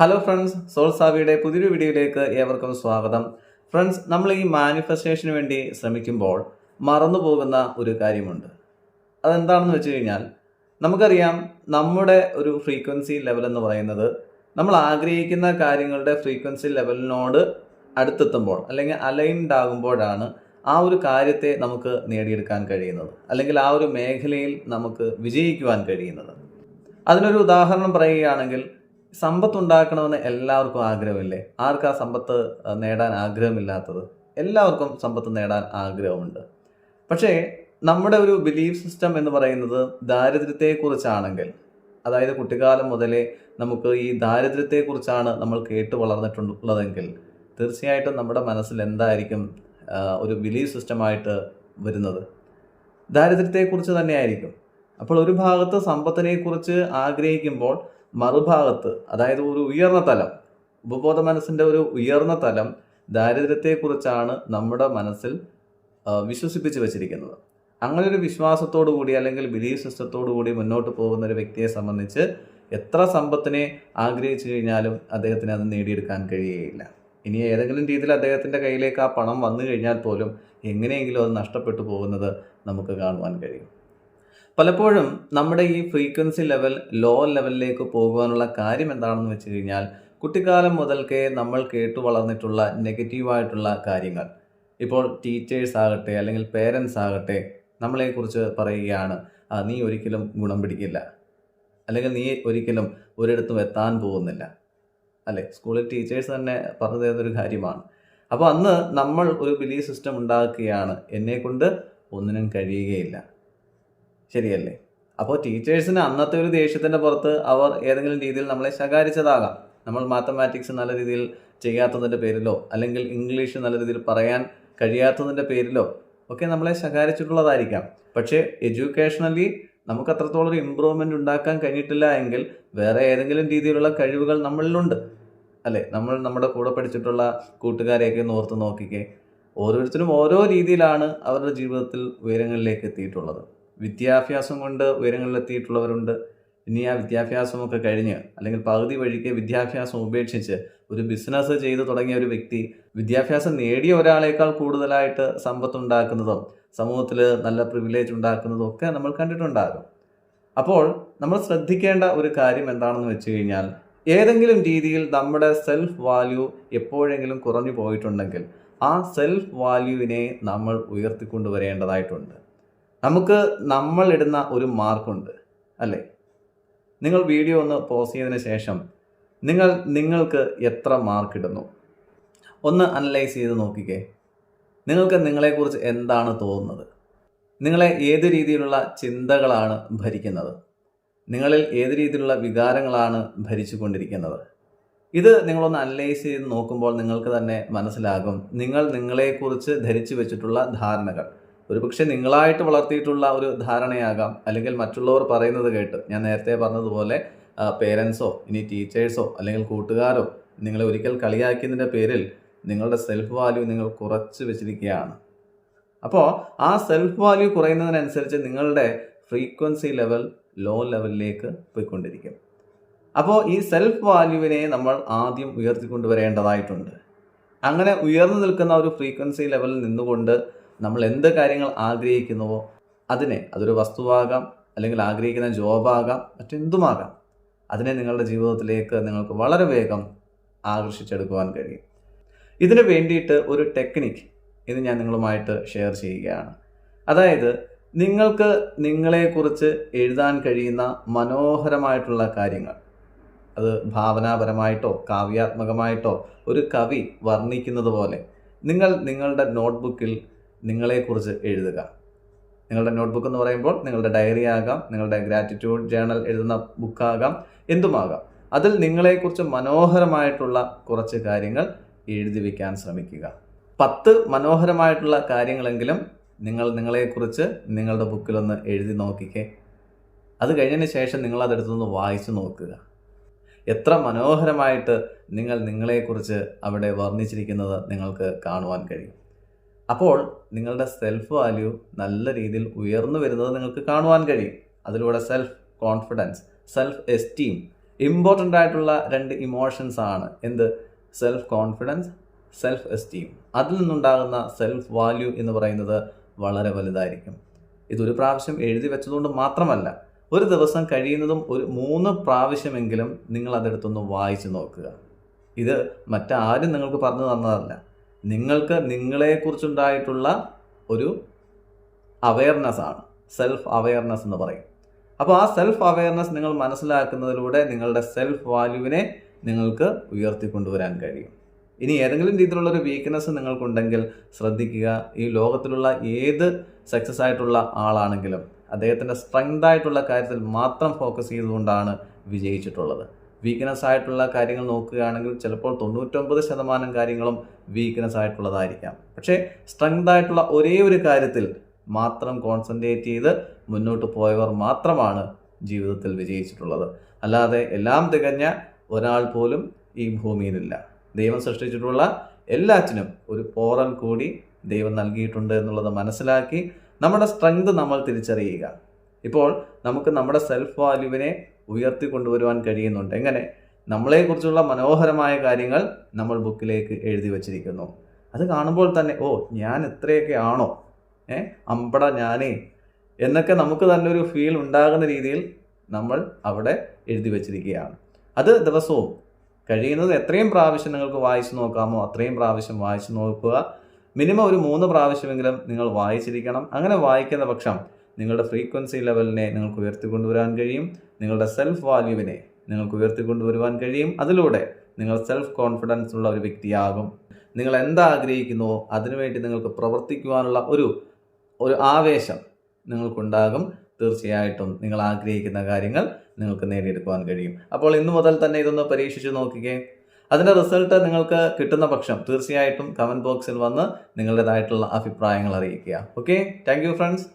Hello friends soul സാവിയുടെ പുതിയൊരു വീഡിയോയിലേക്ക് ഏവർക്കും സ്വാഗതം. ഫ്രണ്ട്സ് നമ്മൾ ഈ മാനിഫെസ്റ്റേഷന് വേണ്ടി ശ്രമിക്കുമ്പോൾ മറന്നു പോകുന്ന ഒരു കാര്യമുണ്ട്. അതെന്താണെന്ന് വെച്ച് കഴിഞ്ഞാൽ നമുക്കറിയാം നമ്മുടെ ഒരു ഫ്രീക്വൻസി ലെവൽ എന്ന് പറയുന്നത് നമ്മൾ ആഗ്രഹിക്കുന്ന കാര്യങ്ങളുടെ ഫ്രീക്വൻസി ലെവലിനോട് അടുത്തെത്തുമ്പോൾ അല്ലെങ്കിൽ അലൈൻഡ് ആകുമ്പോഴാണ് ആ ഒരു കാര്യത്തെ നമുക്ക് നേടിയെടുക്കാൻ കഴിയുന്നത്. അല്ലെങ്കിൽ ആ ഒരു മേഖലയിൽ നമുക്ക് വിജയിക്കുവാൻ കഴിയുന്നത്. അതിനൊരു ഉദാഹരണം പറയുകയാണെങ്കിൽ സമ്പത്ത് ഉണ്ടാക്കണമെന്ന് എല്ലാവർക്കും ആഗ്രഹമില്ലേ? ആർക്കാ സമ്പത്ത് നേടാൻ ആഗ്രഹമില്ലാത്തത്? എല്ലാവർക്കും സമ്പത്ത് നേടാൻ ആഗ്രഹമുണ്ട്. പക്ഷേ നമ്മുടെ ഒരു ബിലീഫ് സിസ്റ്റം എന്ന് പറയുന്നത് ദാരിദ്ര്യത്തെക്കുറിച്ചാണെങ്കിൽ അതായത് കുട്ടിക്കാലം മുതലേ നമുക്ക് ഈ ദാരിദ്ര്യത്തെക്കുറിച്ചാണ് നമ്മൾ കേട്ട് വളർന്നിട്ടുള്ളതെങ്കിൽ തീർച്ചയായിട്ടും നമ്മുടെ മനസ്സിൽ എന്തായിരിക്കും ഒരു ബിലീഫ് സിസ്റ്റമായിട്ട് വരുന്നത്? ദാരിദ്ര്യത്തെക്കുറിച്ച് തന്നെയായിരിക്കും. അപ്പോൾ ഒരു ഭാഗത്ത് സമ്പത്തിനെക്കുറിച്ച് ആഗ്രഹിക്കുമ്പോൾ മറുഭാഗത്ത് അതായത് ഒരു ഉയർന്ന തലം ഉപബോധ മനസ്സിന്റെ ഒരു ഉയർന്ന തലം ദാരിദ്ര്യത്തെക്കുറിച്ചാണ് നമ്മുടെ മനസ്സിൽ വിശ്വസിപ്പിച്ച് വെച്ചിരിക്കുന്നത്. അങ്ങനെ ഒരു വിശ്വാസത്തോടു കൂടി അല്ലെങ്കിൽ ബിലീഫ് സിസ്റ്റത്തോടു കൂടി മുന്നോട്ട് പോകുന്ന ഒരു വ്യക്തിയെ സംബന്ധിച്ച് എത്ര സമ്പത്തിനെ ആഗ്രഹിച്ചു കഴിഞ്ഞാലും അദ്ദേഹത്തിന് അത് നേടിയെടുക്കാൻ കഴിയുകയില്ല ഇനി ഏതെങ്കിലും രീതിയിൽ അദ്ദേഹത്തിന്റെ കയ്യിലേക്ക് ആ പണം വന്നു കഴിഞ്ഞാൽ പോലും എങ്ങനെയെങ്കിലും അത് നഷ്ടപ്പെട്ടു പോകുന്നത് നമുക്ക് കാണുവാൻ കഴിയും. പലപ്പോഴും നമ്മുടെ ഈ ഫ്രീക്വൻസി ലെവൽ ലോ ലെവലിലേക്ക് പോകുവാനുള്ള കാര്യം എന്താണെന്ന് വെച്ച് കഴിഞ്ഞാൽ കുട്ടിക്കാലം മുതൽക്കേ നമ്മൾ കേട്ടു വളർന്നിട്ടുള്ള നെഗറ്റീവായിട്ടുള്ള കാര്യങ്ങൾ. ഇപ്പോൾ ടീച്ചേഴ്സ് ആകട്ടെ അല്ലെങ്കിൽ പേരൻസ് ആകട്ടെ നമ്മളെക്കുറിച്ച് പറയുകയാണ് "ആ, നീ ഒരിക്കലും ഗുണം പിടിക്കില്ല. അല്ലെങ്കിൽ നീ ഒരിക്കലും ഒരിടത്തും എത്താൻ പോകുന്നില്ല. അല്ലെ? സ്കൂളിൽ ടീച്ചേഴ്സ് തന്നെ പറഞ്ഞു തരുന്നൊരു കാര്യമാണ്. അപ്പോൾ അന്ന് നമ്മൾ ഒരു ബിലീഫ് സിസ്റ്റം ഉണ്ടാക്കുകയാണ്. എന്നെ കൊണ്ട് ഒന്നിനും കഴിയുകയില്ല. ശരിയല്ലേ? അപ്പോൾ ടീച്ചേഴ്സിന് അന്നത്തെ ഒരു ദേഷ്യത്തിന്റെ പുറത്ത് അവർ ഏതെങ്കിലും രീതിയിൽ നമ്മളെ ശകാരിച്ചതാകാം. നമ്മൾ മാത്തമാറ്റിക്സ് നല്ല രീതിയിൽ ചെയ്യാത്തതിന്റെ പേരിലോ അല്ലെങ്കിൽ ഇംഗ്ലീഷ് നല്ല രീതിയിൽ പറയാൻ കഴിയാത്തതിന്റെ പേരിലോ ഒക്കെ നമ്മളെ ശകാരിച്ചിട്ടുള്ളതായിരിക്കാം. പക്ഷേ എഡ്യൂക്കേഷണലി നമുക്ക് അത്രത്തോളം ഒരു ഇമ്പ്രൂവ്മെന്റ് ഉണ്ടാക്കാൻ കഴിഞ്ഞിട്ടില്ല എങ്കിൽ വേറെ ഏതെങ്കിലും രീതിയിലുള്ള കഴിവുകൾ നമ്മളിലുണ്ട്. അല്ലേ? നമ്മൾ നമ്മുടെ കൂടെ പഠിച്ചിട്ടുള്ള കൂട്ടുകാരെയൊക്കെ ഓർത്ത് നോക്കിക്കേ. ഓരോരുത്തരും ഓരോ രീതിയിലാണ് അവരുടെ ജീവിതത്തിൽ ഉയരങ്ങളിലേക്ക് എത്തിയിട്ടുള്ളത്. വിദ്യാഭ്യാസം കൊണ്ട് ഉയരങ്ങളിലെത്തിയിട്ടുള്ളവരുണ്ട്. ഇനി ആ വിദ്യാഭ്യാസമൊക്കെ കഴിഞ്ഞ് അല്ലെങ്കിൽ പകുതി വഴിക്ക് വിദ്യാഭ്യാസം ഉപേക്ഷിച്ച് ഒരു ബിസിനസ് ചെയ്തു തുടങ്ങിയ ഒരു വ്യക്തി വിദ്യാഭ്യാസം നേടിയ ഒരാളേക്കാൾ കൂടുതലായിട്ട് സമ്പത്ത് ഉണ്ടാക്കുന്നതും സമൂഹത്തിൽ നല്ല പ്രിവിലേജ് ഉണ്ടാക്കുന്നതും ഒക്കെ നമ്മൾ കണ്ടിട്ടുണ്ടാകും. അപ്പോൾ നമ്മൾ ശ്രദ്ധിക്കേണ്ട ഒരു കാര്യം എന്താണെന്ന് വെച്ച് കഴിഞ്ഞാൽ ഏതെങ്കിലും രീതിയിൽ നമ്മുടെ സെൽഫ് വാല്യൂ എപ്പോഴെങ്കിലും കുറഞ്ഞു പോയിട്ടുണ്ടെങ്കിൽ ആ സെൽഫ് വാല്യൂവിനെ നമ്മൾ ഉയർത്തിക്കൊണ്ടുവരേണ്ടതായിട്ടുണ്ട്. നമുക്ക് നമ്മൾ ഇടുന്ന ഒരു മാർക്കുണ്ട് അല്ലേ? നിങ്ങൾ വീഡിയോ ഒന്ന് പോസ് ചെയ്തതിന് ശേഷം നിങ്ങൾ നിങ്ങൾക്ക് എത്ര മാർക്ക് ഇടുന്നു? ഒന്ന് അനലൈസ് ചെയ്ത് നോക്കിക്കേ. നിങ്ങൾക്ക് നിങ്ങളെക്കുറിച്ച് എന്താണ് തോന്നുന്നത്? നിങ്ങളെ ഏത് രീതിയിലുള്ള ചിന്തകളാണ് ഭരിക്കുന്നത്? നിങ്ങളിൽ ഏത് രീതിയിലുള്ള വികാരങ്ങളാണ് ഭരിച്ചു കൊണ്ടിരിക്കുന്നത് ഇത് നിങ്ങളൊന്ന് അനലൈസ് ചെയ്ത് നോക്കുമ്പോൾ നിങ്ങൾക്ക് തന്നെ മനസ്സിലാകും. നിങ്ങൾ നിങ്ങളെക്കുറിച്ച് ധരിച്ചു വെച്ചിട്ടുള്ള ധാരണകൾ. ഒരുപക്ഷെ നിങ്ങളായിട്ട് വളർത്തിയിട്ടുള്ള ഒരു ധാരണയാകാം. അല്ലെങ്കിൽ മറ്റുള്ളവർ പറയുന്നത് കേട്ട് ഞാൻ നേരത്തെ പറഞ്ഞതുപോലെ പേരൻസോ ഇനി ടീച്ചേഴ്സോ അല്ലെങ്കിൽ കൂട്ടുകാരോ നിങ്ങളെ ഒരിക്കൽ കളിയാക്കിയതിന്റെ പേരിൽ നിങ്ങളുടെ സെൽഫ് വാല്യൂ നിങ്ങൾ കുറച്ച് വെച്ചിരിക്കുകയാണ്. അപ്പോൾ ആ സെൽഫ് വാല്യൂ കുറയുന്നതിനനുസരിച്ച് നിങ്ങളുടെ ഫ്രീക്വൻസി ലെവൽ ലോ ലെവലിലേക്ക് പോയിക്കൊണ്ടിരിക്കും. അപ്പോൾ ഈ സെൽഫ് വാല്യൂവിനെ നമ്മൾ ആദ്യം ഉയർത്തിക്കൊണ്ടുവരേണ്ടതായിട്ടുണ്ട്. അങ്ങനെ ഉയർന്നു നിൽക്കുന്ന ഒരു ഫ്രീക്വൻസി ലെവലിൽ നിന്നുകൊണ്ട് നമ്മൾ എന്ത് കാര്യങ്ങൾ ആഗ്രഹിക്കുന്നുവോ അതിനെ അതൊരു വസ്തുവാകാം അല്ലെങ്കിൽ ആഗ്രഹിക്കുന്ന ജോബാകാം മറ്റെന്തുമാകാം അതിനെ നിങ്ങളുടെ ജീവിതത്തിലേക്ക് നിങ്ങൾക്ക് വളരെ വേഗം ആകർഷിച്ചെടുക്കുവാൻ കഴിയും. ഇതിന് വേണ്ടിയിട്ട് ഒരു ടെക്നിക്ക് ഇത് ഞാൻ നിങ്ങളുമായിട്ട് ഷെയർ ചെയ്യുകയാണ്. അതായത് നിങ്ങൾക്ക് നിങ്ങളെക്കുറിച്ച് എഴുതാൻ കഴിയുന്ന മനോഹരമായിട്ടുള്ള കാര്യങ്ങൾ അത് ഭാവനാപരമായിട്ടോ കാവ്യാത്മകമായിട്ടോ ഒരു കവി വർണിക്കുന്നത് പോലെ നിങ്ങൾ നിങ്ങളുടെ നോട്ട്ബുക്കിൽ നിങ്ങളെക്കുറിച്ച് എഴുതുക. നിങ്ങളുടെ നോട്ട്ബുക്ക് എന്ന് പറയുമ്പോൾ നിങ്ങളുടെ ഡയറി ആകാം നിങ്ങളുടെ ഗ്രാറ്റിറ്റ്യൂഡ് ജേണൽ എഴുതുന്ന ബുക്കാകാം എന്തുമാകാം. അതിൽ നിങ്ങളെക്കുറിച്ച് മനോഹരമായിട്ടുള്ള കുറച്ച് കാര്യങ്ങൾ എഴുതി വയ്ക്കാൻ ശ്രമിക്കുക. പത്ത് മനോഹരമായിട്ടുള്ള കാര്യങ്ങളെങ്കിലും നിങ്ങൾ നിങ്ങളെക്കുറിച്ച് നിങ്ങളുടെ ബുക്കിലൊന്ന് എഴുതി നോക്കിക്കേ. അത് കഴിഞ്ഞതിന് ശേഷം നിങ്ങൾ അതെടുത്തൊന്ന് വായിച്ചു നോക്കുക. എത്ര മനോഹരമായിട്ട് നിങ്ങൾ നിങ്ങളെക്കുറിച്ച് അവിടെ വർണിച്ചിരിക്കുന്നത് നിങ്ങൾക്ക് കാണുവാൻ കഴിയും. അപ്പോൾ നിങ്ങളുടെ സെൽഫ് വാല്യൂ നല്ല രീതിയിൽ ഉയർന്നു വരുന്നത് നിങ്ങൾക്ക് കാണുവാൻ കഴിയും. അതിലൂടെ self confidence self esteem important ആയിട്ടുള്ള രണ്ട് ഇമോഷൻസ് ആണ്. എന്ത്? സെൽഫ് കോൺഫിഡൻസ് സെൽഫ് എസ്റ്റീം അതിൽ നിന്നുണ്ടാകുന്ന സെൽഫ് വാല്യൂ എന്ന് പറയുന്നത് വളരെ വലുതായിരിക്കും. ഇതൊരു പ്രാവശ്യം എഴുതി വെച്ചതുകൊണ്ട് മാത്രമല്ല ഒരു ദിവസം കഴിയുന്നതും ഒരു മൂന്ന് പ്രാവശ്യമെങ്കിലും നിങ്ങൾ അതെടുത്തൊന്ന് വായിച്ചു നോക്കുക. ഇത് മറ്റാരും നിങ്ങൾക്ക് പറഞ്ഞു തന്നതല്ല. നിങ്ങൾക്ക് നിങ്ങളെക്കുറിച്ചുണ്ടായിട്ടുള്ള ഒരു അവയർനെസ് ആണ്. സെൽഫ് അവയർനെസ് എന്ന് പറയും. അപ്പോൾ ആ സെൽഫ് അവയർനെസ് നിങ്ങൾ മനസ്സിലാക്കുന്നതിലൂടെ നിങ്ങളുടെ സെൽഫ് വാല്യൂവിനെ നിങ്ങൾക്ക് ഉയർത്തിക്കൊണ്ടുവരാൻ കഴിയും. ഇനി ഏതെങ്കിലും രീതിയിലുള്ള ഒരു വീക്ക്നെസ് നിങ്ങൾക്കുണ്ടെങ്കിൽ ശ്രദ്ധിക്കുക. ഈ ലോകത്തിലുള്ള ഏത് സക്സസ് ആയിട്ടുള്ള ആളാണെങ്കിലും അദ്ദേഹത്തിന്റെ സ്ട്രെങ്ത് ആയിട്ടുള്ള കാര്യത്തിൽ മാത്രം ഫോക്കസ് ചെയ്തുകൊണ്ടാണ് വിജയിച്ചിട്ടുള്ളത്. വീക്ക്നെസ് ആയിട്ടുള്ള കാര്യങ്ങൾ നോക്കുകയാണെങ്കിൽ ചിലപ്പോൾ തൊണ്ണൂറ്റൊമ്പത് ശതമാനം കാര്യങ്ങളും വീക്ക്നെസ് ആയിട്ടുള്ളതായിരിക്കാം. പക്ഷേ സ്ട്രെങ്ത് ആയിട്ടുള്ള ഒരേ ഒരു കാര്യത്തിൽ മാത്രം കോൺസെൻട്രേറ്റ് ചെയ്ത് മുന്നോട്ട് പോയവർ മാത്രമാണ് ജീവിതത്തിൽ വിജയിച്ചിട്ടുള്ളത്. അല്ലാതെ എല്ലാം തികഞ്ഞ ഒരാൾ പോലും ഈ ഭൂമിയിലില്ല. ദൈവം സൃഷ്ടിച്ചിട്ടുള്ള എല്ലാറ്റിനും ഒരു പോറൽ കൂടി ദൈവം നൽകിയിട്ടുണ്ട് എന്നുള്ളത് മനസ്സിലാക്കി നമ്മുടെ സ്ട്രെങ്ത് നമ്മൾ തിരിച്ചറിയുക. ഇപ്പോൾ നമുക്ക് നമ്മുടെ സെൽഫ് വാല്യൂവിനെ ഉയർത്തി കൊണ്ടുവരുവാൻ കഴിയുന്നുണ്ട്. എങ്ങനെ? നമ്മളെക്കുറിച്ചുള്ള മനോഹരമായ കാര്യങ്ങൾ നമ്മൾ ബുക്കിലേക്ക് എഴുതി വച്ചിരിക്കുന്നു. അത് കാണുമ്പോൾ തന്നെ ഓ ഞാൻ എത്രയൊക്കെ ആണോ? ഏ അമ്പട ഞാനേ. എന്നൊക്കെ നമുക്ക് തന്നെ ഒരു ഫീൽ ഉണ്ടാകുന്ന രീതിയിൽ നമ്മൾ അവിടെ എഴുതി വച്ചിരിക്കുകയാണ്. അത് ദിവസവും കഴിയുന്നത് എത്രയും പ്രാവശ്യം നിങ്ങൾക്ക് വായിച്ചു നോക്കാമോ അത്രയും പ്രാവശ്യം വായിച്ചു നോക്കുക. മിനിമം ഒരു മൂന്ന് പ്രാവശ്യമെങ്കിലും നിങ്ങൾ വായിച്ചിരിക്കണം. അങ്ങനെ വായിക്കുന്ന പക്ഷം നിങ്ങളുടെ ഫ്രീക്വൻസി ലെവലിനെ നിങ്ങൾക്ക് ഉയർത്തിക്കൊണ്ടുവരാൻ കഴിയും. നിങ്ങളുടെ സെൽഫ് വാല്യൂവിനെ നിങ്ങൾക്ക് ഉയർത്തിക്കൊണ്ടുവരുവാൻ കഴിയും. അതിലൂടെ നിങ്ങൾ സെൽഫ് കോൺഫിഡൻസ് ഉള്ള ഒരു വ്യക്തിയാകും. നിങ്ങൾ എന്താ ആഗ്രഹിക്കുന്നുവോ അതിനുവേണ്ടി നിങ്ങൾക്ക് പ്രവർത്തിക്കുവാനുള്ള ഒരു ഒരു ആവേശം നിങ്ങൾക്കുണ്ടാകും. തീർച്ചയായിട്ടും നിങ്ങൾ ആഗ്രഹിക്കുന്ന കാര്യങ്ങൾ നിങ്ങൾക്ക് നേടിയെടുക്കുവാൻ കഴിയും. അപ്പോൾ ഇന്നു മുതൽ തന്നെ ഇതൊന്ന് പരീക്ഷിച്ച് നോക്കുകയെ അതിന്റെ റിസൾട്ട് നിങ്ങൾക്ക് കിട്ടുന്ന പക്ഷം തീർച്ചയായിട്ടും കമന്റ് ബോക്സിൽ വന്ന് നിങ്ങളുടേതായിട്ടുള്ള അഭിപ്രായങ്ങൾ അറിയിക്കുക. Okay thank friends